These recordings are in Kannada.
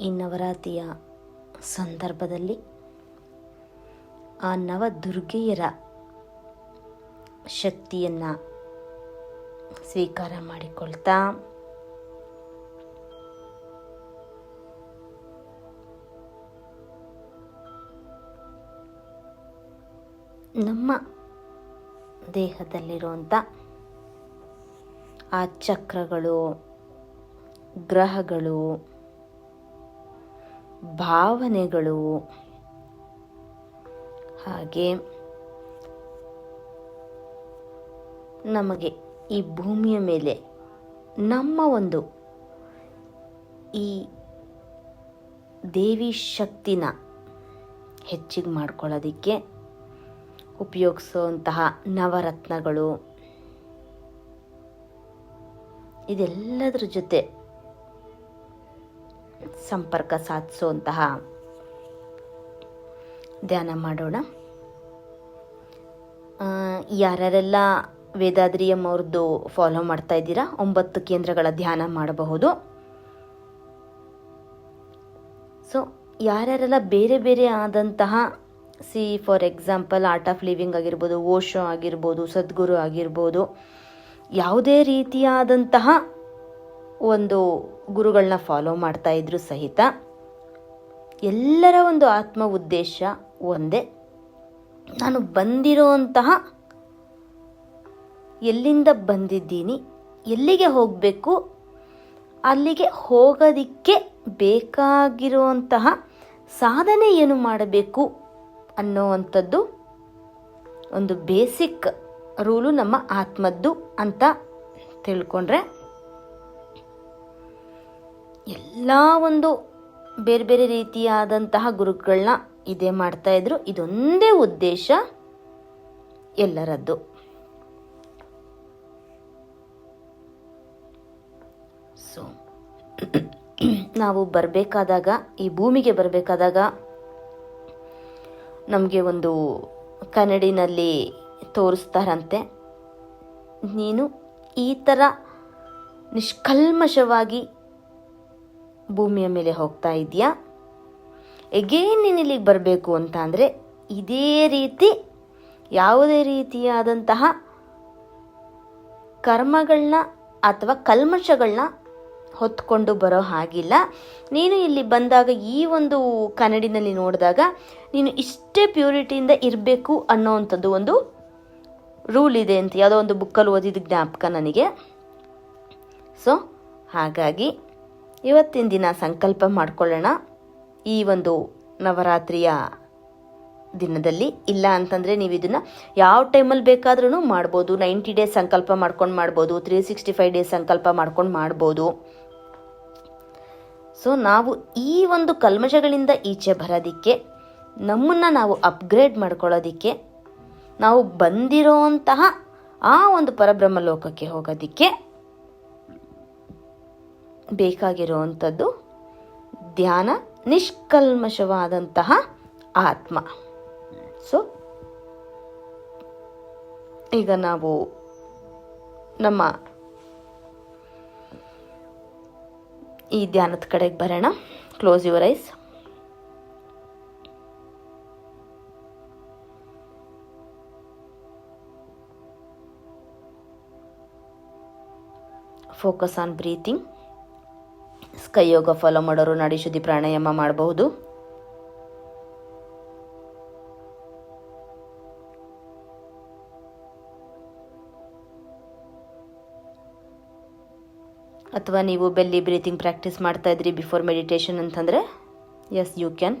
ಈ ನವರಾತ್ರಿಯ ಸಂದರ್ಭದಲ್ಲಿ ಆ ನವದುರ್ಗೆಯರ ಶಕ್ತಿಯನ್ನು ಸ್ವೀಕಾರ ಮಾಡಿಕೊಳ್ತಾ ನಮ್ಮ ದೇಹದಲ್ಲಿರುವಂಥ ಆ ಚಕ್ರಗಳು ಗ್ರಹಗಳು ಭಾವನೆಗಳು. ಹಾಗೆ ನಮಗೆ ಈ ಭೂಮಿಯ ಮೇಲೆ ನಮ್ಮ ಒಂದು ಈ ದೇವಿ ಶಕ್ತಿನ ಹೆಚ್ಚಿಗೆ ಮಾಡ್ಕೊಳ್ಳೋದಕ್ಕೆ ಉಪಯೋಗಿಸುವಂತಹ ನವರತ್ನಗಳು. ಇದೆಲ್ಲದರ ಜೊತೆ ಸಂಪರ್ಕ ಸಾಧಿಸುವಂತಹ ಧ್ಯಾನ ಮಾಡೋಣ. ಯಾರ್ಯಾರೆಲ್ಲ ವೇದಾದ್ರಿಯಂ ಅವ್ರದ್ದು ಫಾಲೋ ಮಾಡ್ತಾ ಇದ್ದೀರಾ, ಒಂಬತ್ತು ಕೇಂದ್ರಗಳ ಧ್ಯಾನ ಮಾಡಬಹುದು. ಸೊ ಯಾರ್ಯಾರೆಲ್ಲ ಬೇರೆ ಬೇರೆ ಆದಂತಹ C for example art of living ಆಗಿರ್ಬೋದು ಓಶೋ ಆಗಿರ್ಬೋದು ಸದ್ಗುರು ಆಗಿರ್ಬೋದು, ಯಾವುದೇ ರೀತಿಯಾದಂತಹ ಒಂದು ಗುರುಗಳನ್ನ ಫಾಲೋ ಮಾಡ್ತಾ ಇದ್ರು ಸಹಿತ ಎಲ್ಲರ ಒಂದು ಆತ್ಮ ಉದ್ದೇಶ ಒಂದೇ. ನಾನು ಬಂದಿರೋಂತಹ ಎಲ್ಲಿಂದ ಬಂದಿದ್ದೀನಿ, ಎಲ್ಲಿಗೆ ಹೋಗಬೇಕು, ಅಲ್ಲಿಗೆ ಹೋಗೋದಿಕ್ಕೆ ಬೇಕಾಗಿರುವಂತಹ ಸಾಧನೆ ಏನು ಮಾಡಬೇಕು ಅನ್ನೋವಂಥದ್ದು ಒಂದು ಬೇಸಿಕ್ ರೂಲು ನಮ್ಮ ಆತ್ಮದ್ದು ಅಂತ ತಿಳ್ಕೊಂಡ್ರೆ. ಎಲ್ಲ ಒಂದು ಬೇರೆ ಬೇರೆ ರೀತಿಯಾದಂತಹ ಗುರುಗಳನ್ನ ಇದೇ ಮಾಡ್ತಾ ಇದ್ರು. ಇದೊಂದೇ ಉದ್ದೇಶ ಎಲ್ಲರದ್ದು. ಸೊ ನಾವು ಬರಬೇಕಾದಾಗ, ಈ ಭೂಮಿಗೆ ಬರಬೇಕಾದಾಗ ನಮಗೆ ಒಂದು ಕನ್ನಡಿನಲ್ಲಿ ತೋರಿಸ್ತಾರಂತೆ. ನೀನು ಈ ಥರ ನಿಷ್ಕಲ್ಮಶವಾಗಿ ಭೂಮಿಯ ಮೇಲೆ ಹೋಗ್ತಾ ಇದೆಯಾ ಎಗೇನ್ ನೀನು ಇಲ್ಲಿಗೆ ಬರಬೇಕು ಅಂತ ಅಂದರೆ ಇದೇ ರೀತಿ, ಯಾವುದೇ ರೀತಿಯಾದಂತಹ ಕರ್ಮಗಳನ್ನ ಅಥವಾ ಕಲ್ಮಶಗಳನ್ನ ಹೊತ್ಕೊಂಡು ಬರೋ ಹಾಗಿಲ್ಲ. ನೀನು ಇಲ್ಲಿ ಬಂದಾಗ ಈ ಒಂದು ಕನ್ನಡಿನಲ್ಲಿ ನೋಡಿದಾಗ ನೀನು ಇಷ್ಟೇ ಪ್ಯೂರಿಟಿಯಿಂದ ಇರಬೇಕು ಅನ್ನೋವಂಥದ್ದು ಒಂದು ರೂಲ್ ಇದೆ ಅಂತ, ಯಾವುದೋ ಒಂದು ಬುಕ್ಕಲ್ಲಿ ಓದಿದ ಜ್ಞಾಪಕ ನನಗೆ. ಸೊ, ಹಾಗಾಗಿ ಇವತ್ತಿನ ದಿನ ಸಂಕಲ್ಪ ಮಾಡಿಕೊಳ್ಳೋಣ. ಈ ಒಂದು ನವರಾತ್ರಿಯ ದಿನದಲ್ಲಿ ಇಲ್ಲ ಅಂತಂದರೆ ನೀವು ಇದನ್ನು ಯಾವ ಟೈಮಲ್ಲಿ ಬೇಕಾದ್ರೂ ಮಾಡ್ಬೋದು. ನೈಂಟಿ ಡೇಸ್ ಸಂಕಲ್ಪ ಮಾಡ್ಕೊಂಡು ಮಾಡ್ಬೋದು. ತ್ರೀ ಸಿಕ್ಸ್ಟಿ ಫೈವ್ ಡೇಸ್ ಸಂಕಲ್ಪ ಮಾಡ್ಕೊಂಡು ಮಾಡ್ಬೋದು. ಸೊ ನಾವು ಈ ಒಂದು ಕಲ್ಮಶಗಳಿಂದ ಈಚೆ ಬರೋದಕ್ಕೆ, ನಮ್ಮನ್ನು ನಾವು ಅಪ್ಗ್ರೇಡ್ ಮಾಡ್ಕೊಳ್ಳೋದಕ್ಕೆ, ನಾವು ಬಂದಿರೋಂತಹ ಆ ಒಂದು ಪರಬ್ರಹ್ಮ ಲೋಕಕ್ಕೆ ಹೋಗೋದಕ್ಕೆ ಬೇಕಾಗಿರುವಂಥದ್ದು ಧ್ಯಾನ, ನಿಷ್ಕಲ್ಮಶವಾದಂತಹ ಆತ್ಮ. ಸೊ ಈಗ ನಾವು ನಮ್ಮ ಈ ಧ್ಯಾನದ ಕಡೆಗೆ ಬರೋಣ. Close your eyes focus on breathing sky yoga follow ಮಾಡೋರು, ನಾಡಿ ಶುದ್ಧಿ ಪ್ರಾಣಾಯಾಮ ಮಾಡಬಹುದು. ಅಥವಾ ನೀವು ಬೆಲ್ಲಿ ಬ್ರೀತಿಂಗ್ ಪ್ರಾಕ್ಟೀಸ್ ಮಾಡ್ತಾ ಇದ್ರಿ ಬಿಫೋರ್ ಮೆಡಿಟೇಷನ್ ಅಂತಂದರೆ ಎಸ್ ಯು ಕ್ಯಾನ್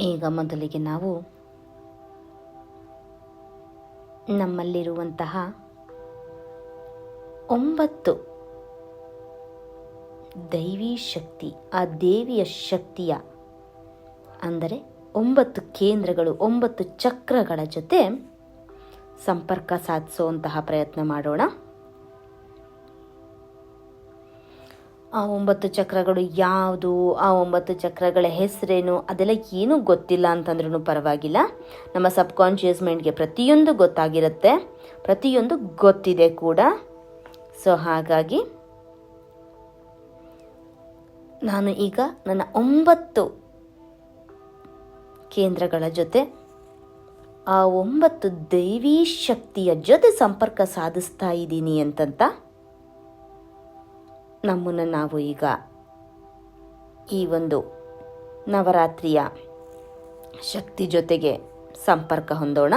ಈಗ ಮೊದಲಿಗೆ ನಾವು ನಮ್ಮಲ್ಲಿರುವಂತಹ ಒಂಬತ್ತು ದೈವಿ ಶಕ್ತಿ, ಆ ದೇವಿಯ ಶಕ್ತಿಯ, ಅಂದರೆ ಒಂಬತ್ತು ಕೇಂದ್ರಗಳು, ಒಂಬತ್ತು ಚಕ್ರಗಳ ಜೊತೆ ಸಂಪರ್ಕ ಸಾಧಿಸುವಂತಹ ಪ್ರಯತ್ನ ಮಾಡೋಣ. ಆ ಒಂಬತ್ತು ಚಕ್ರಗಳು ಯಾವುದು, ಆ ಒಂಬತ್ತು ಚಕ್ರಗಳ ಹೆಸರೇನು, ಅದೆಲ್ಲ ಏನೂ ಗೊತ್ತಿಲ್ಲ ಅಂತಂದ್ರೂ ಪರವಾಗಿಲ್ಲ. ನಮ್ಮ ಸಬ್ಕಾನ್ಷಿಯಸ್ ಮೈಂಡ್ಗೆ ಪ್ರತಿಯೊಂದು ಗೊತ್ತಾಗಿರುತ್ತೆ, ಪ್ರತಿಯೊಂದು ಗೊತ್ತಿದೆ ಕೂಡ. ಸೊ, ಹಾಗಾಗಿ ನಾನು ಈಗ ನನ್ನ ಒಂಬತ್ತು ಕೇಂದ್ರಗಳ ಜೊತೆ ಆ ಒಂಬತ್ತು ದೈವೀ ಶಕ್ತಿಯ ಜೊತೆ ಸಂಪರ್ಕ ಸಾಧಿಸ್ತಾ ಇದ್ದೀನಿ ಅಂತಂತ ನಮ್ಮನ್ನು ನಾವು ಈಗ ಈ ಒಂದು ನವರಾತ್ರಿಯ ಶಕ್ತಿ ಜೊತೆಗೆ ಸಂಪರ್ಕ ಹೊಂದೋಣ.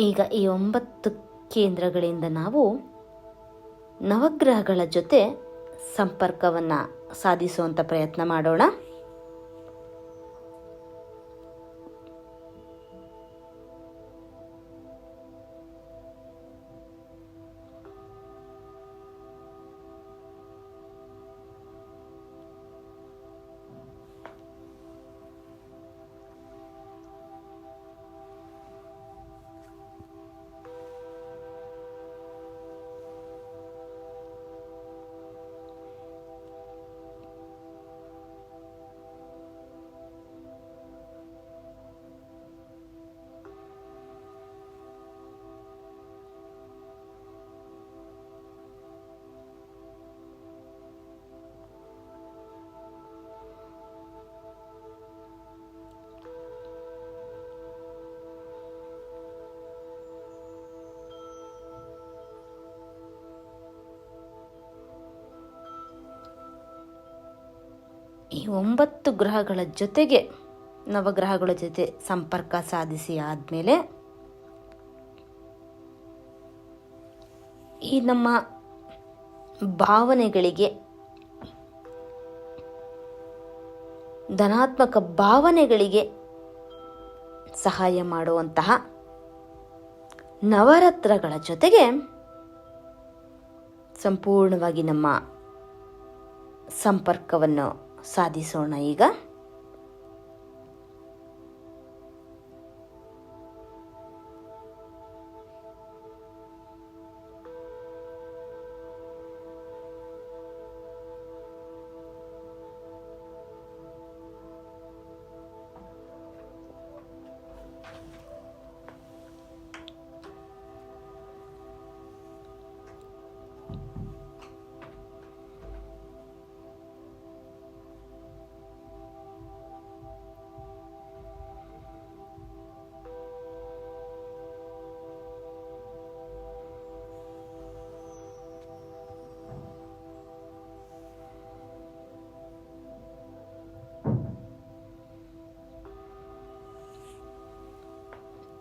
ಈಗ ಈ ಒಂಬತ್ತು ಕೇಂದ್ರಗಳಿಂದ ನಾವು ನವಗ್ರಹಗಳ ಜೊತೆ ಸಂಪರ್ಕವನ್ನು ಸಾಧಿಸುವಂಥ ಪ್ರಯತ್ನ ಮಾಡೋಣ. ಈ ಒಂಬತ್ತು ಗ್ರಹಗಳ ಜೊತೆಗೆ ನವಗ್ರಹಗಳ ಜೊತೆ ಸಂಪರ್ಕ ಸಾಧಿಸಿ ಆದಮೇಲೆ ಈ ನಮ್ಮ ಭಾವನೆಗಳಿಗೆ ಧನಾತ್ಮಕ ಭಾವನೆಗಳಿಗೆ ಸಹಾಯ ಮಾಡುವಂತಹ ನವರತ್ನಗಳ ಜೊತೆಗೆ ಸಂಪೂರ್ಣವಾಗಿ ನಮ್ಮ ಸಂಪರ್ಕವನ್ನು ಸಾಧಿಸೋಣ ಈಗ.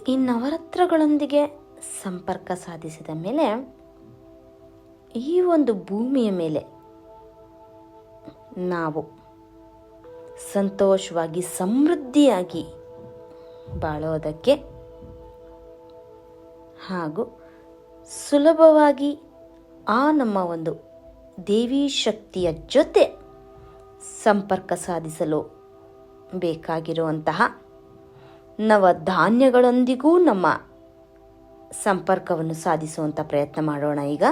ಈ ನವರತ್ನಗಳೊಂದಿಗೆ ಸಂಪರ್ಕ ಸಾಧಿಸಿದ ಮೇಲೆ ಈ ಒಂದು ಭೂಮಿಯ ಮೇಲೆ ನಾವು ಸಂತೋಷವಾಗಿ, ಸಮೃದ್ಧಿಯಾಗಿ ಬಾಳೋದಕ್ಕೆ ಹಾಗೂ ಸುಲಭವಾಗಿ ಆ ನಮ್ಮ ಒಂದು ದೇವಿ ಶಕ್ತಿಯ ಜೊತೆ ಸಂಪರ್ಕ ಸಾಧಿಸಲು ಬೇಕಾಗಿರುವಂತಹ ನವಧಾನ್ಯಗಳೊಂದಿಗೂ ನಮ್ಮ ಸಂಪರ್ಕವನ್ನು ಸಾಧಿಸುವಂಥ ಪ್ರಯತ್ನ ಮಾಡೋಣ ಈಗ.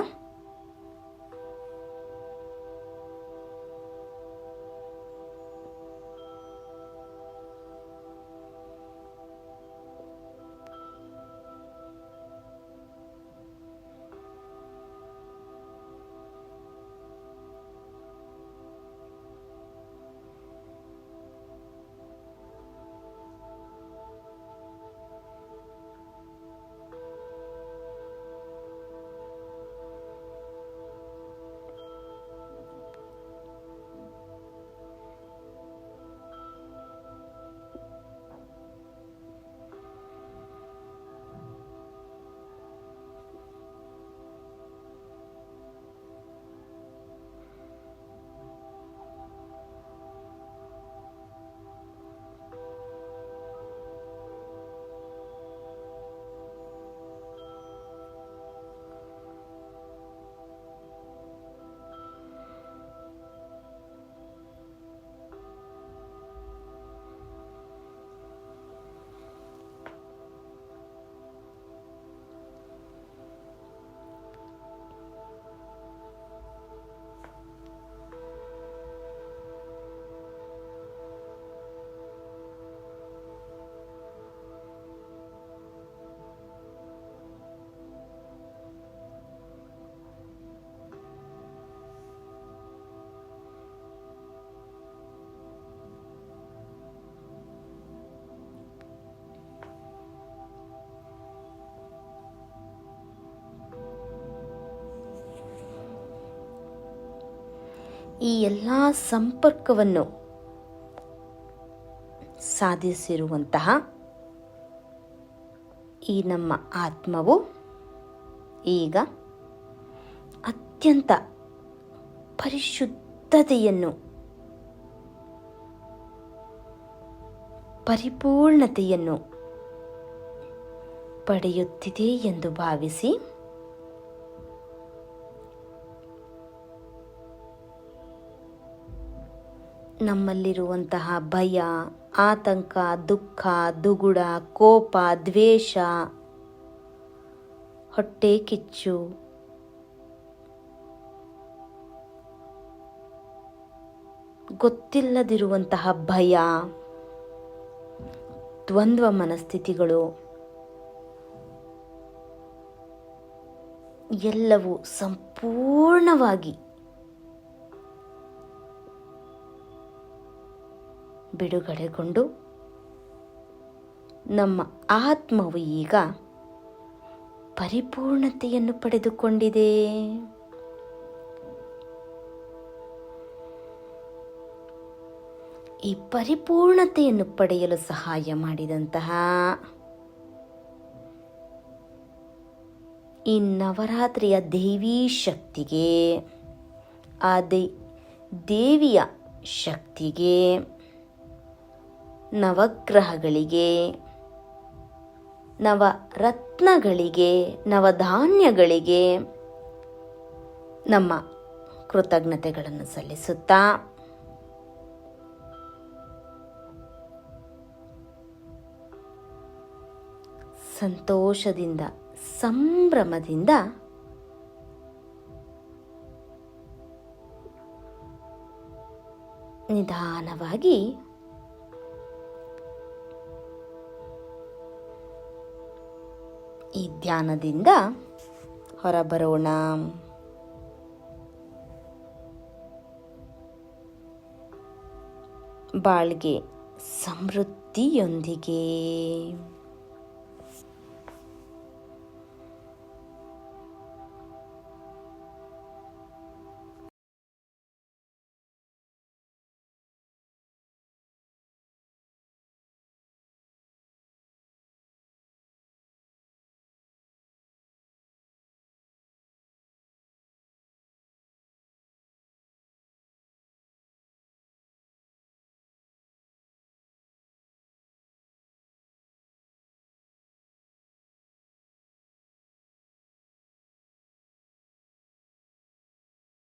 ಈ ಎಲ್ಲ ಸಂಪರ್ಕವನ್ನು ಸಾಧಿಸಿರುವಂತಹ ಈ ನಮ್ಮ ಆತ್ಮವು ಈಗ ಅತ್ಯಂತ ಪರಿಶುದ್ಧತೆಯನ್ನು ಪರಿಪೂರ್ಣತೆಯನ್ನು ಪಡೆಯುತ್ತಿದೆ ಎಂದು ಭಾವಿಸಿ ನಮ್ಮಲ್ಲಿರುವಂತಹ ಭಯ, ಆತಂಕ, ದುಃಖ, ದುಗುಡ, ಕೋಪ, ದ್ವೇಷ, ಹೊಟ್ಟೆ ಕಿಚ್ಚು. ಗೊತ್ತಿಲ್ಲದಿರುವಂತಹ ಭಯ, ದ್ವಂದ್ವ ಮನಸ್ಥಿತಿಗಳು, ಎಲ್ಲವೂ ಸಂಪೂರ್ಣವಾಗಿ ಬಿಡುಗಡೆಗೊಂಡು ನಮ್ಮ ಆತ್ಮವು ಈಗ ಪರಿಪೂರ್ಣತೆಯನ್ನು ಪಡೆದುಕೊಂಡಿದೆ. ಈ ಪರಿಪೂರ್ಣತೆಯನ್ನು ಪಡೆಯಲು ಸಹಾಯ ಮಾಡಿದಂತಹ ಈ ನವರಾತ್ರಿಯ ದೇವಿ ಶಕ್ತಿಗೆ, ಆ ದೇವಿಯ ಶಕ್ತಿಗೆ ನವಗ್ರಹಗಳಿಗೆ ನವರತ್ನಗಳಿಗೆ ನವಧಾನ್ಯಗಳಿಗೆ ನಮ್ಮ ಕೃತಜ್ಞತೆಗಳನ್ನು ಸಲ್ಲಿಸುತ್ತಾ ಸಂತೋಷದಿಂದ ಸಂಭ್ರಮದಿಂದ ನಿಧಾನವಾಗಿ ಈ ಧ್ಯಾನದಿಂದ ಹೊರಬರೋಣ. ಬಾಳ್ಗೆ ಸಮೃದ್ಧಿಯೊಂದಿಗೆ.